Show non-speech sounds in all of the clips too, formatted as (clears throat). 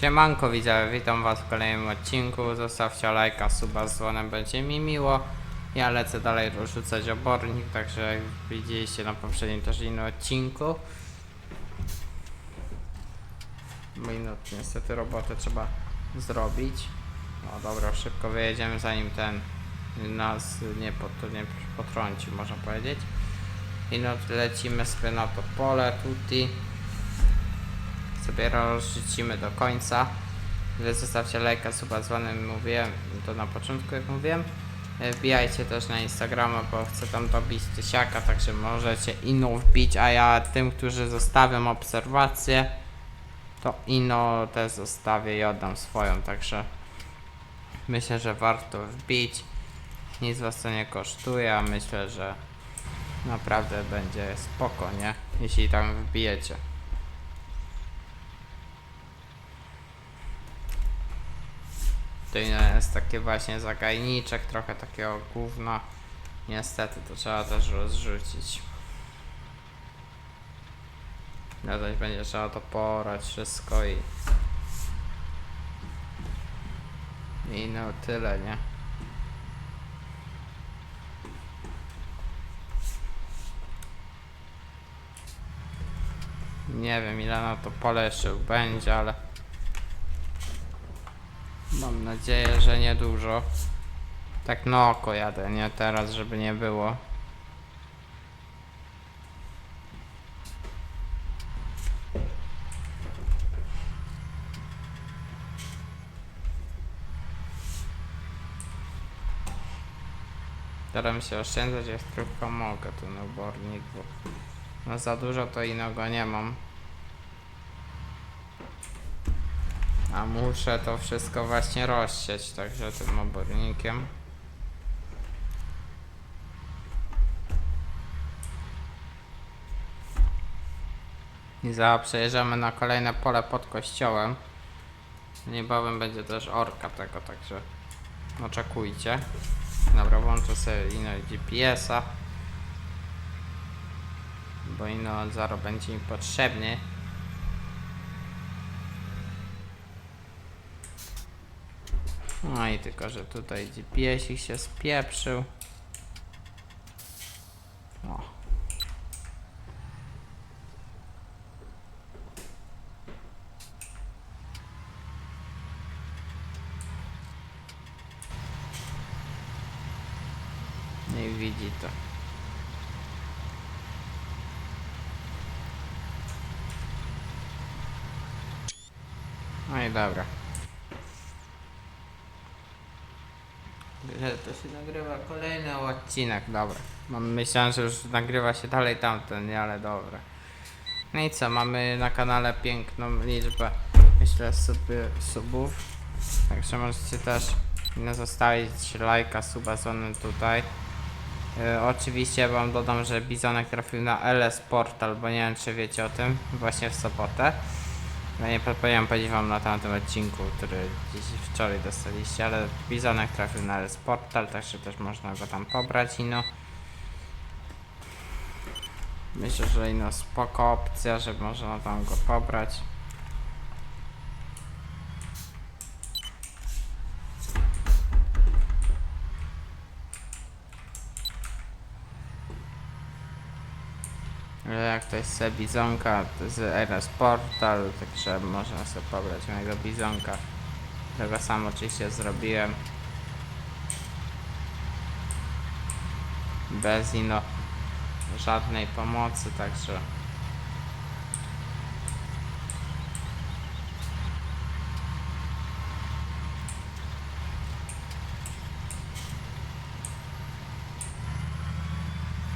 Siemanko widzowie, witam was w kolejnym odcinku. Zostawcie lajka, suba z dzwonem, będzie mi miło. Ja lecę dalej rozrzucać obornik, także jak widzieliście na poprzednim też innym odcinku. Mój no niestety robotę trzeba zrobić. No dobra, szybko wyjedziemy zanim ten nas nie, pot, nie potrącił, można powiedzieć. I no lecimy sobie na to pole tutaj sobie rozrzucimy do końca. Wy zostawcie lajka, suba dzwonem, mówiłem to na początku jak mówiłem. E, Wbijajcie też na Instagrama, bo chcę tam dobić tysiaka, także możecie ino wbić, a ja tym, którzy zostawią obserwację, to ino też zostawię i oddam swoją, także myślę, że warto wbić. Nic was to nie kosztuje, a myślę, że naprawdę będzie spoko, nie? Jeśli tam wbijecie. To jest taki właśnie zagajniczek, trochę takiego gówna. Niestety to trzeba też rozrzucić. To będzie trzeba to porać wszystko i... I no tyle, nie? Nie wiem ile na to pole jeszcze będzie, ale... Mam nadzieję, że niedużo. Tak na oko jadę, nie teraz, żeby nie było. Staram się oszczędzać, jak tylko mogę tu na obornik, bo no za dużo to innego nie mam. A muszę to wszystko właśnie rozsieć, także tym obornikiem. I za przejeżdżamy na kolejne pole pod kościołem. Niebawem będzie też orka tego, także oczekujcie. Dobra, włączę sobie ino GPS-a. Bo ino zaro będzie mi potrzebny. No i tylko, że tutaj GPS ich się spieprzył. O. Nie widzi to. No i dobra. Że to się nagrywa kolejny odcinek, dobra. Mam, myślałem, że już nagrywa się dalej tamten, nie, ale dobra. No i co, mamy na kanale piękną liczbę, myślę, sobie subów. Także możecie też no, zostawić lajka, suba z onem tutaj. E, oczywiście wam dodam, że Bizonek trafił na LS Portal, bo nie wiem czy wiecie o tym, właśnie w sobotę. Ja nie powinienem powiedzieć wam na tamtym odcinku, który dziś wczoraj dostaliście, ale Bizonek trafił na LS Portal, także też można go tam pobrać i no. Myślę, że ino spoko opcja, że można tam go pobrać. Jak to jest sobie bizonka z RS Portal, także można sobie pobrać mojego bizonka. Tego sam oczywiście zrobiłem. Bez ino żadnej pomocy, także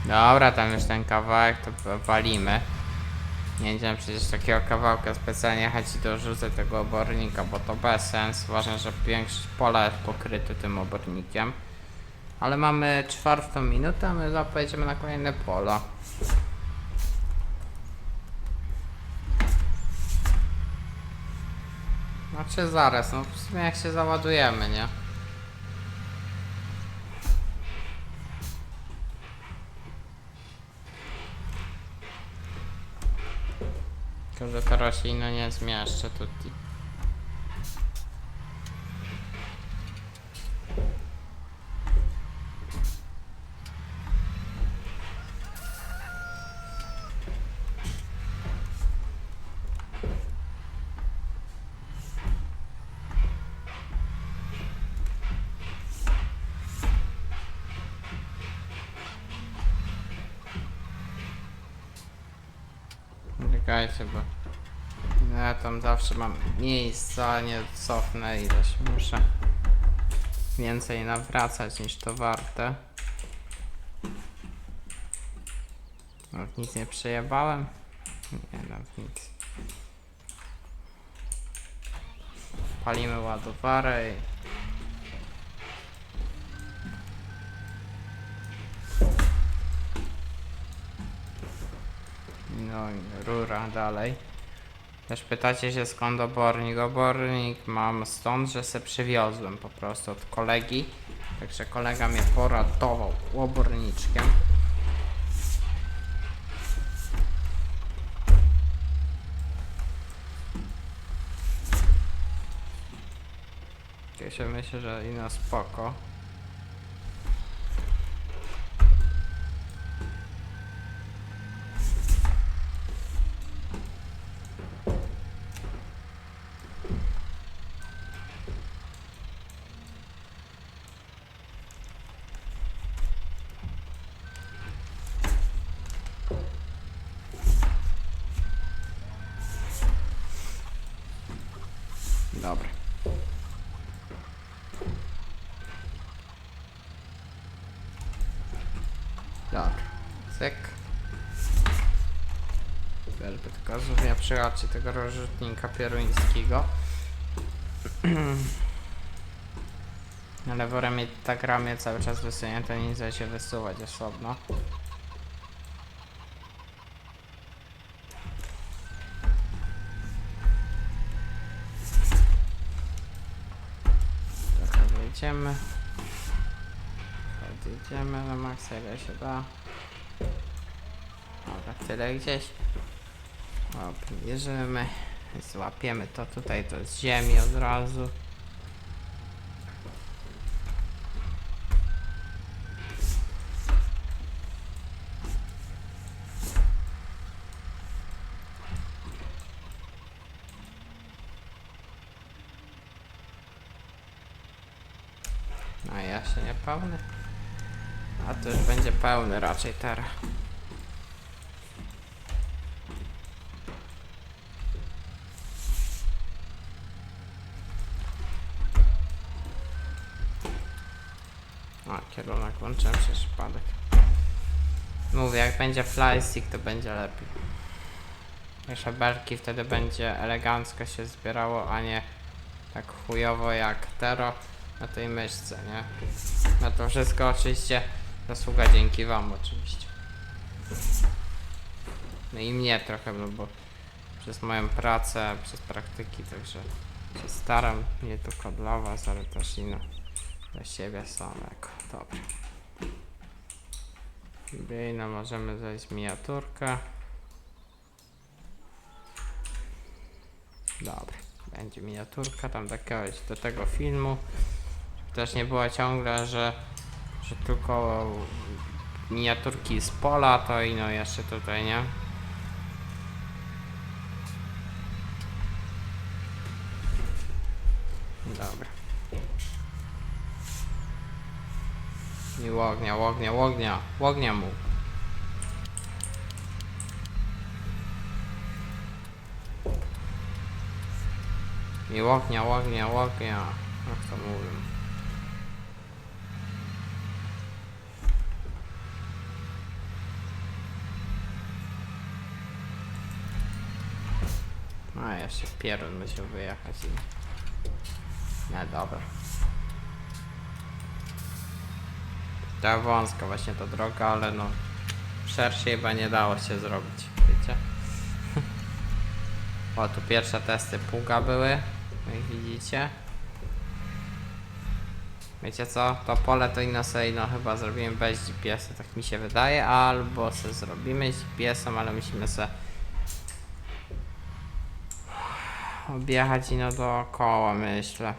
Dobra, tam już ten kawałek to walimy. Nie będziemy przecież takiego kawałka specjalnie jechać i dorzucać tego obornika, bo to bez sens. Ważne, że większość pola jest pokryte tym obornikiem. Ale mamy czwartą minutę, my zaraz pojedziemy na kolejne pola. Znaczy zaraz, no w sumie jak się załadujemy, nie? Tylko, że się ino nie zmieszczę tutaj. Czekajcie, bo ja tam zawsze mam miejsca, nie cofnę ileś. Muszę więcej nawracać niż to warte. Nic nie przejebałem? Nie, no, nic. Palimy ładowarę i... rura dalej. Też pytacie się skąd obornik. Obornik mam stąd, że se przywiozłem po prostu od kolegi. Także kolega mnie poratował oborniczkiem. Ja się myślę, że ino spoko. Dobra. Dobra. Cyk. Żeby tylko zupełnie przy racji tego rozrzutnika pieruńskiego. (clears throat) Ale wolę mieć tak ramię cały czas wysunięte, nie da się wysuwać osobno. Trochę wyjdziemy. Odjedziemy na maksa ile się da. Dobra, tyle gdzieś. Obniżymy. Złapiemy to tutaj, to z ziemi od razu. A ja się nie pełny. A to już będzie pełny raczej teraz. Kierunek włączyłem przez przypadek. Mówię, jak będzie flystick, to będzie lepiej. Jeszcze belki wtedy będzie elegancko się zbierało, a nie tak chujowo jak tero na tej myszce, nie? No to wszystko oczywiście zasługa dzięki wam oczywiście. No i mnie trochę, no bo przez moją pracę, przez praktyki, także się staram nie tylko dla was, ale też i no, dla siebie samego. Dobra. I no możemy zejść miniaturkę. Dobra, będzie miniaturka tam do jakiegoś do tego filmu. Żeby Też nie było ciągle, że, że tylko miniaturki z pola, to i no jeszcze tutaj, nie? Dobra. I ognia, ognia, ognia, ognia mu. I ognia, ognia, ognia. Jak to mówię? A jeszcze pierun musiał wyjechać i... Nie, dobra. Ta wąska właśnie ta droga, ale no... Szerszej chyba nie dało się zrobić, wiecie? (laughs) O, tu pierwsze testy pługa były, jak widzicie. Wiecie co? To pole to inno sobie no chyba zrobimy bez GPS-a, tak mi się wydaje, albo se zrobimy z GPS-em, ale musimy se objechać ino dookoła, myślę.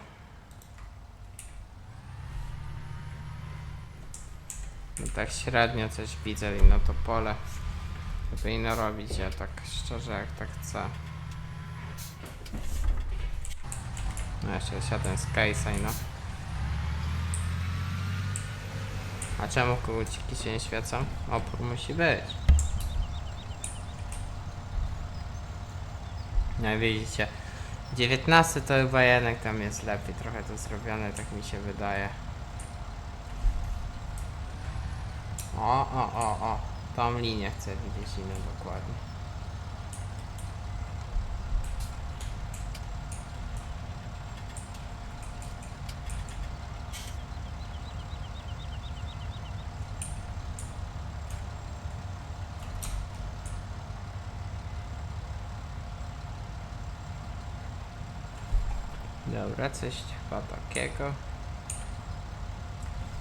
No tak średnio coś widzę no to pole. To powinno robić, ja tak szczerze jak tak chcę. No jeszcze siadłem z case'a no. A czemu koguciki się nie świecą? Opór musi być. No i widzicie, 19 to chyba jednak tam jest lepiej trochę to zrobione, tak mi się wydaje. O, o, o, o, tą linię chcę widzieć inną dokładnie. Dobra, coś chyba takiego.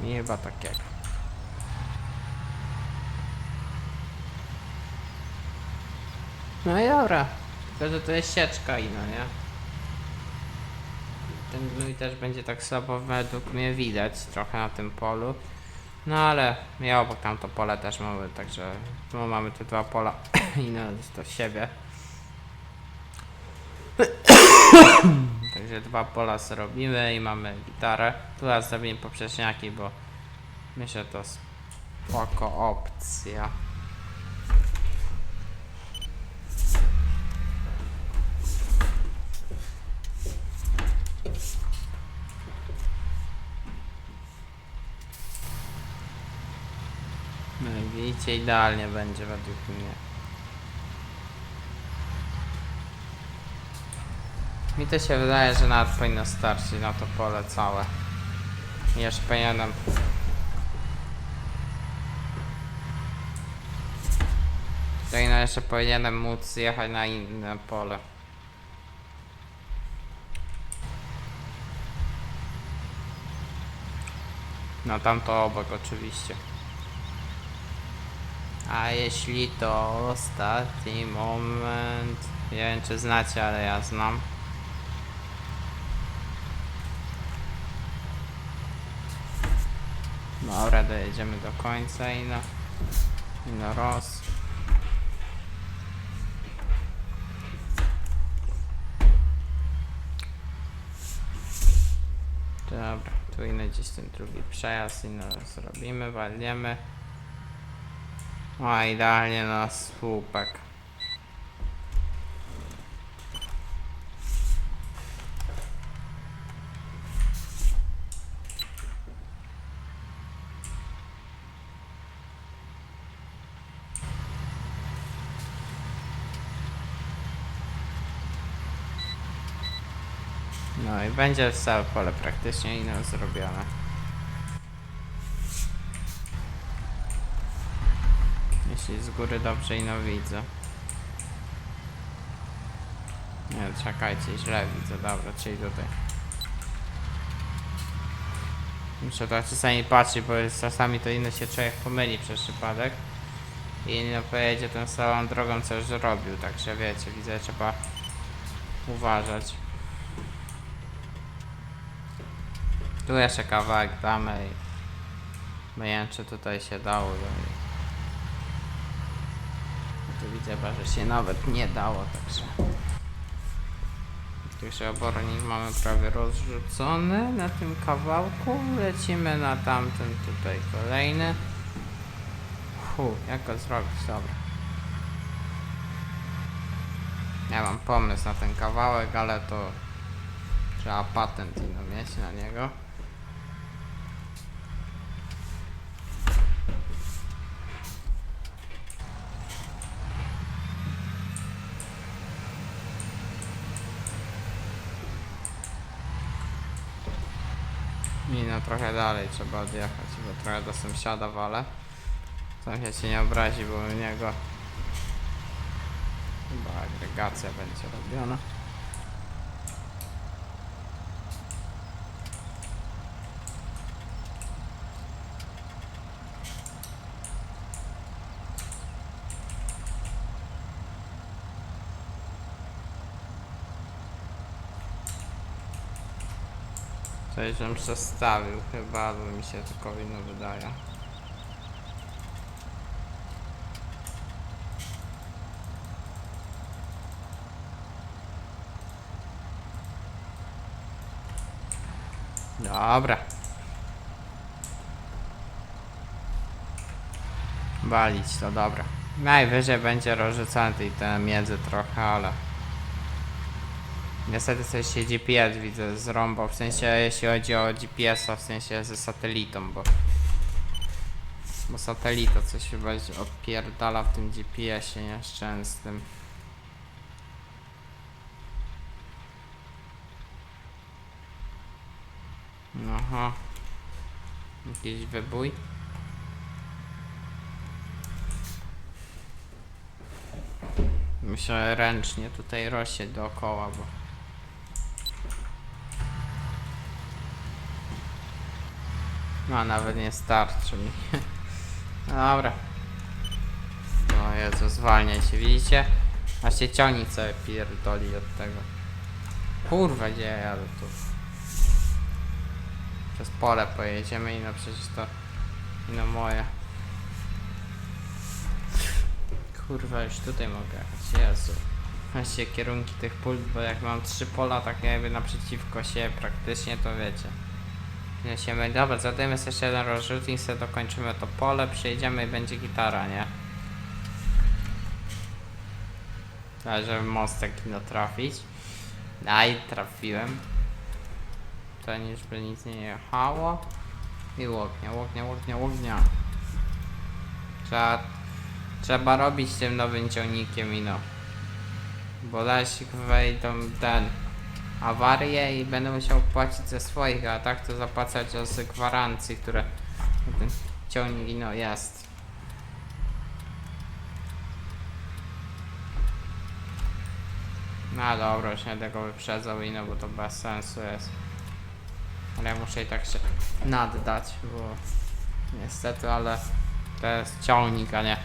Nie chyba takiego. No i dobra. Tylko, że to jest sieczka ino, nie? Ten gnój też będzie tak słabo według mnie widać trochę na tym polu. No ale ja obok tam to pole też mamy, także tu mamy te dwa pola (coughs) i no to siebie. (coughs) Także dwa pola zrobimy i mamy gitarę. Tu raz zrobimy poprzeczniaki, bo myślę, to spoko opcja. No i widzicie, idealnie będzie według mnie. Mi to się wydaje, że nawet powinno starczyć na to pole całe. Jeszcze powinienem... Tutaj no jeszcze powinienem móc jechać na inne pole. No tamto obok oczywiście. A jeśli to ostatni moment... Nie wiem czy znacie, ale ja znam. Dobra, dojedziemy do końca i no... I roz. Dobra, tu inny gdzieś ten drugi przejazd i no zrobimy, walniemy. O, idealnie na słupek. No i będzie całe pole praktycznie inne zrobione. Jeśli z góry dobrze ino widzę. Nie, czekajcie, źle widzę, dobra, czyli tutaj. Muszę to czasami patrzeć, bo jest, czasami to inny się człowiek pomyli przez przypadek. I nie pojedzie tą samą drogą, co już robił, także wiecie, widzę, trzeba uważać. Tu jeszcze kawałek damy i... Nie wiem, czy tutaj się dało. dalej. Tu widzę, że się nawet nie dało, także... Także obornik mamy prawie rozrzucony na tym kawałku. Lecimy na tamten tutaj kolejny. Fu, jak go zrobić? Dobra. Ja mam pomysł na ten kawałek, ale to trzeba patent ino mieć na niego. I no trochę dalej trzeba odjechać, bo trochę do sąsiada wale. Sąsiad się nie obrazi, bo u niego chyba agregacja będzie robiona. Coś żem przestawił chyba, bo mi się tylko wino wydaje. Dobra. Walić to dobra. Najwyżej będzie rozrzucany tej między trochę, ale Niestety coś się GPS widzę zrąbał, w sensie jeśli chodzi o GPS-a, w sensie ze satelitą, bo... Bo satelita coś chyba odpierdala w tym GPS-ie nieszczęsnym. Aha. Jakiś wybój. Muszę ręcznie tutaj rośnie dookoła, bo... No, nawet nie starczy mi. (laughs) No Dobra. O Jezu, zwalniaj się, widzicie? A się ciągnik sobie pierdoli od tego. Kurwa, gdzie ja jadę tu? Przez pole pojedziemy i no przecież to... No moje. Kurwa, już tutaj mogę jechać, Jezu. Właściwie kierunki tych pól, bo jak mam trzy pola tak jakby naprzeciwko siebie praktycznie, to wiecie. Niesiemy, dobra, zadajemy sobie jeszcze jeden rozrzutnik, sobie dokończymy to pole, przyjedziemy i będzie gitara, nie? Tak, żeby mostek no trafić. Aj, trafiłem. To niż by nic nie jechało. I łognia, łognia, łognia, łognia. Trzeba, trzeba robić tym nowym ciągnikiem i no. Bo lesik wejdą ten awarię i będę musiał płacić ze swoich, a tak to zapłacać z gwarancji, które ten ciągnik no jest. No dobra, już nie tego wyprzedzał i no bo to bez sensu jest. Ale ja muszę i tak się naddać, bo niestety, ale to jest ciągnik, a nie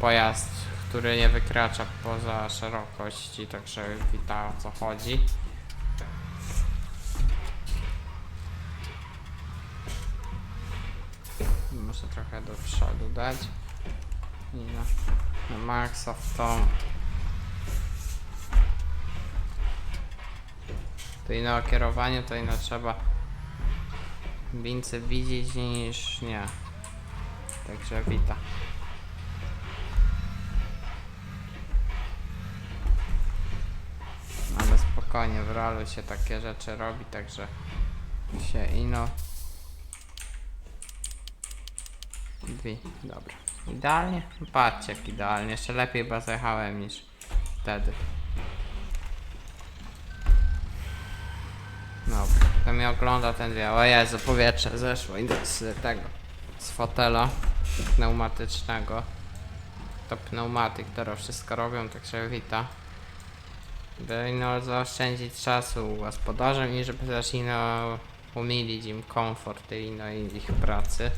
pojazd, który nie wykracza poza szerokości, także wita o co chodzi. Trochę do przodu dać. I na, na maksa w tą. To ino o kierowaniu, to ino trzeba więcej widzieć niż nie. Także wita. Ale spokojnie, w realu się takie rzeczy robi, także się ino. Drzwi, dobra. Idealnie? Patrzcie jak idealnie, jeszcze lepiej chyba zajechałem niż wtedy. Dobra, to mnie ogląda ten wie. O Jezu, powietrze zeszło i z tego, z fotela pneumatycznego. To pneumatyk, które wszystko robią, także wita. By no zaoszczędzić czasu gospodarzom i żeby też ino umilić im komfort i no ich pracy.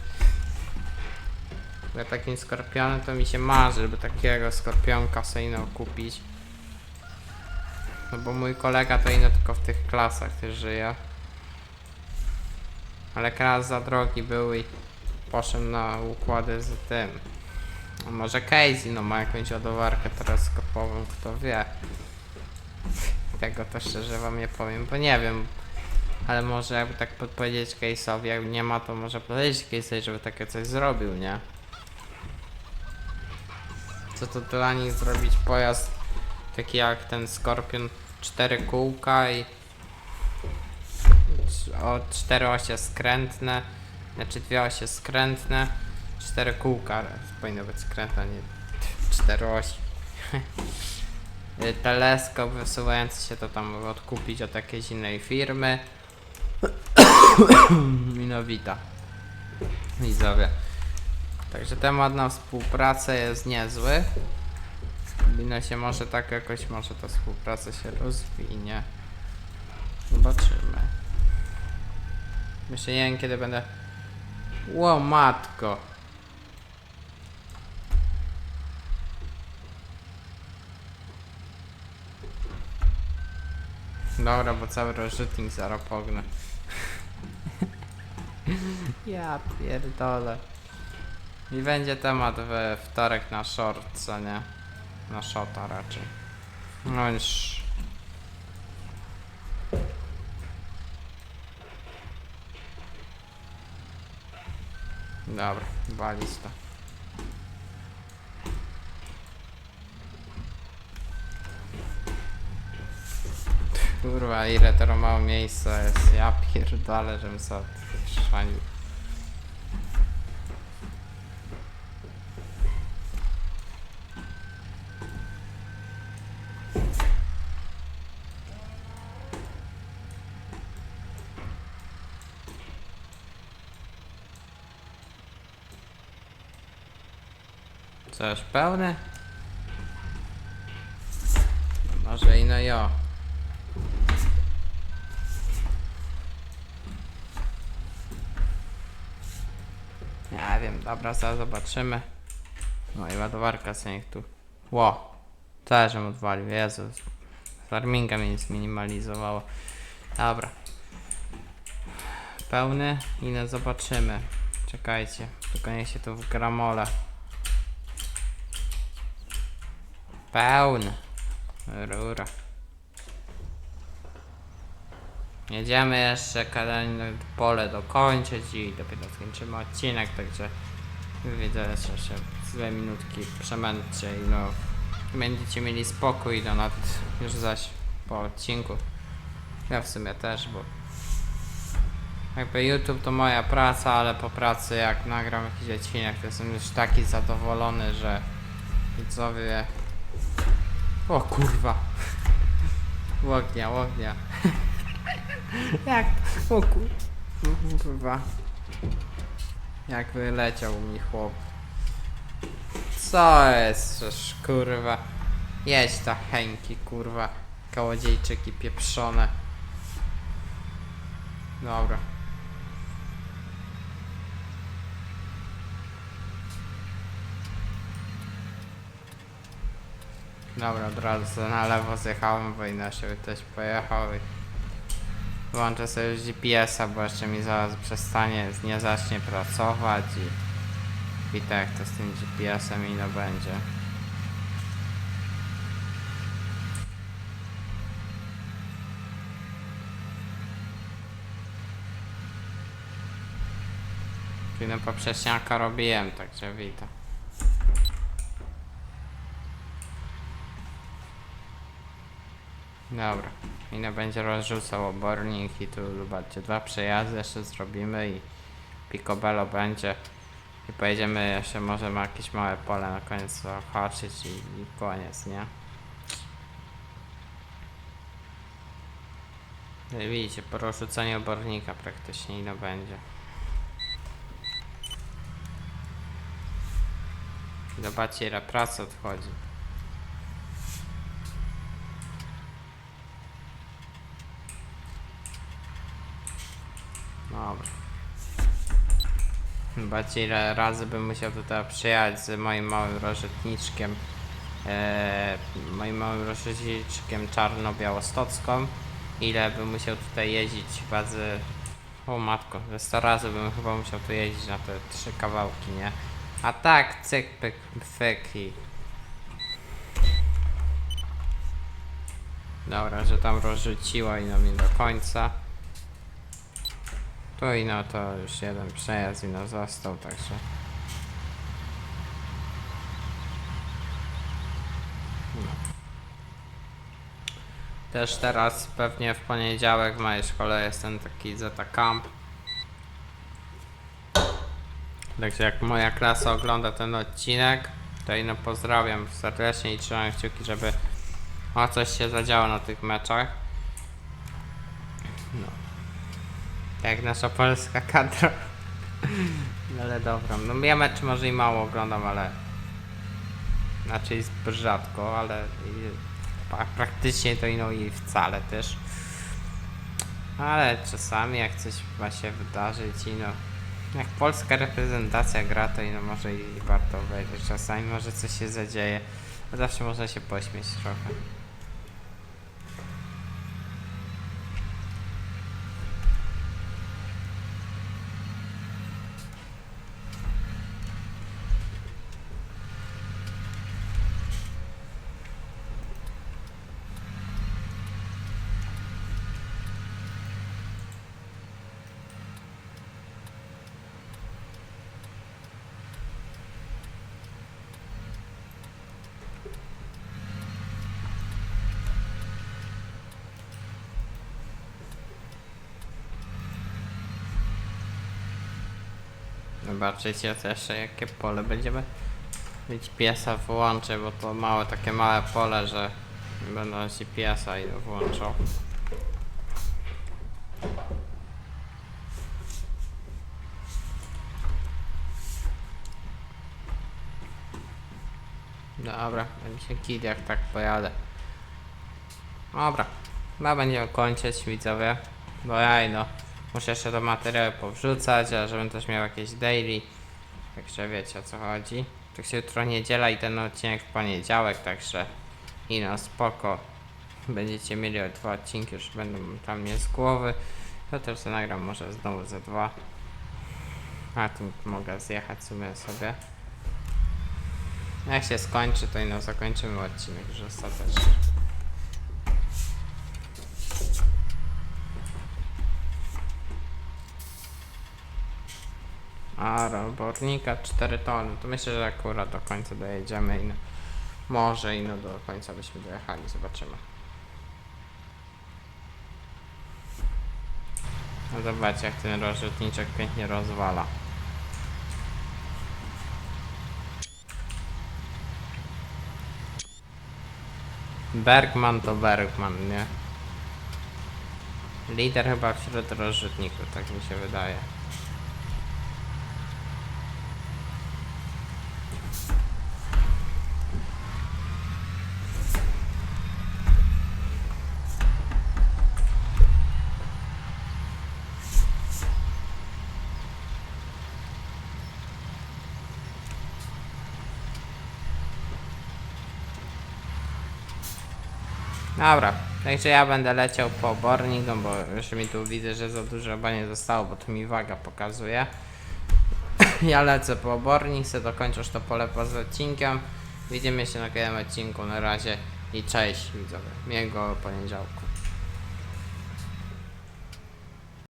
Ja takim skorpionem to mi się marzy, żeby takiego skorpionka sobie kupić. No bo mój kolega to ino tylko w tych klasach też żyje. Ale klas za drogi był i poszedł na układy z tym. A może Casey no ma jakąś ładowarkę teleskopową, kto wie. Tego to szczerze wam nie powiem, bo nie wiem. Ale może jakby tak podpowiedzieć Case'owi, jak nie ma to może powiedzieć Case'owi, żeby takie coś zrobił, nie? Co to dla nich zrobić pojazd taki jak ten Scorpion, cztery kółka i o cztery osie skrętne, znaczy dwie osie skrętne, cztery kółka, powinno być skrętne, nie cztery osi. (laughs) Teleskop wysuwający się to tam odkupić od jakiejś innej firmy. (coughs) Minowita. Widzowie. Także temat na współpracę jest niezły. Powinno się może tak jakoś, może ta współpraca się rozwinie. Zobaczymy. Myślę, nie wiem kiedy będę... Ło matko! Dobra, bo cały rozrzutnik zaraz pognę. (laughs) ja pierdolę. I będzie temat we wtorek na short, co nie? Na shota raczej. No już. Dobra, walić to. Kurwa, ile to mało miejsca jest. Ja pierdolę, żebym sobie chrzanił. Coś pełne? Może i no jo. Nie wiem, dobra, zaraz zobaczymy. No i ładowarka sobie niech tu. Ło! Też żem odwalił, Jezus. Farminga mnie zminimalizowało. Dobra. Pełny i no zobaczymy. Czekajcie, tylko niech się tu w gramole. Pełny. Rura. Jedziemy jeszcze kolejne pole dokończyć i dopiero skończymy odcinek, także widzę, że się dwie minutki przemęczcie i no będziecie mieli spokój, no nad już zaś po odcinku. Ja w sumie też, bo jakby YouTube to moja praca, ale po pracy jak nagram jakiś odcinek, to jestem już taki zadowolony, że widzowie... O kurwa! Łognia, łognia. Jak? O kur... kurwa. Jak wyleciał mi chłop. Co jest, żeż kurwa. Jedź ta Henki, kurwa. Kołodziejczyki pieprzone. Dobra. Dobra, od razu na lewo zjechałem, bo inaczej też pojechał włączę sobie już GPS-a, bo jeszcze mi zaraz przestanie, nie zacznie pracować i, i tak to z tym GPS-em i no będzie. Czyli no poprzeczniaka robiłem, także witam. Dobra. I no będzie rozrzucał obornik i tu zobaczcie, dwa przejazdy jeszcze zrobimy i picobello będzie. I pojedziemy jeszcze może ma jakieś małe pole na koniec ohaczyć i, i koniec, nie? No widzicie, po rozrzuceniu obornika praktycznie i no będzie. Zobaczcie ile pracy odchodzi. Dobra. Zobaczcie ile razy bym musiał tutaj przyjechać z moim małym rozrzutniczkiem. E, moim małym rozrzutniczkiem czarno-białostocką. Ile bym musiał tutaj jeździć z... O matko, ze 100 razy bym chyba musiał tu jeździć na te trzy kawałki, nie? A tak, cyk, pyk, i... Dobra, że tam rozrzuciło i no mnie do końca. Tu i no to już jeden przejazd i no został, także... No. Też teraz pewnie w poniedziałek w mojej szkole jest ten taki Zeta Camp. Także jak moja klasa ogląda ten odcinek, to i no pozdrawiam serdecznie i trzymam kciuki, żeby o coś się zadziało na tych meczach. No. Jak nasza polska kadra. No ale dobra. No ja mecz może i mało oglądam, ale znaczy rzadko, ale praktycznie to i no i wcale też. Ale czasami jak coś ma się wydarzyć i no jak polska reprezentacja gra, to i no może i warto obejrzeć. Czasami może coś się zadzieje. Zawsze można się pośmieć trochę. Zobaczycie też jakie pole będziemy mieć piesa włączę, bo to małe, takie małe pole, że będą ci piesa i włączą. Dobra, będzie się kid jak tak pojadę. Dobra, chyba będziemy kończyć widzowie. Bo ja no, muszę jeszcze do materiału powrzucać, a żebym też miał jakieś daily. Także wiecie o co chodzi. Tak się jutro niedziela i ten odcinek w poniedziałek, także i no spoko. Będziecie mieli dwa odcinki, już będą tam nie z głowy. To też sobie nagram może znowu ze dwa. A tu mogę zjechać w sumie sobie. Jak się skończy, to i no zakończymy odcinek już ostatecznie. A robornika 4 tony, to myślę, że akurat do końca dojedziemy i no, może i no do końca byśmy dojechali, zobaczymy. No zobaczcie jak ten rozrzutniczek pięknie rozwala. Bergman to Bergman, nie? Lider chyba wśród rozrzutników, tak mi się wydaje. Dobra, także ja będę leciał po obornik, no bo już mi tu widzę, że za dużo chyba nie zostało, bo tu mi waga pokazuje. ja lecę po obornik, se dokończysz to pole poza odcinkiem. Widzimy się na kolejnym odcinku, na razie i cześć widzowie, miłego poniedziałku.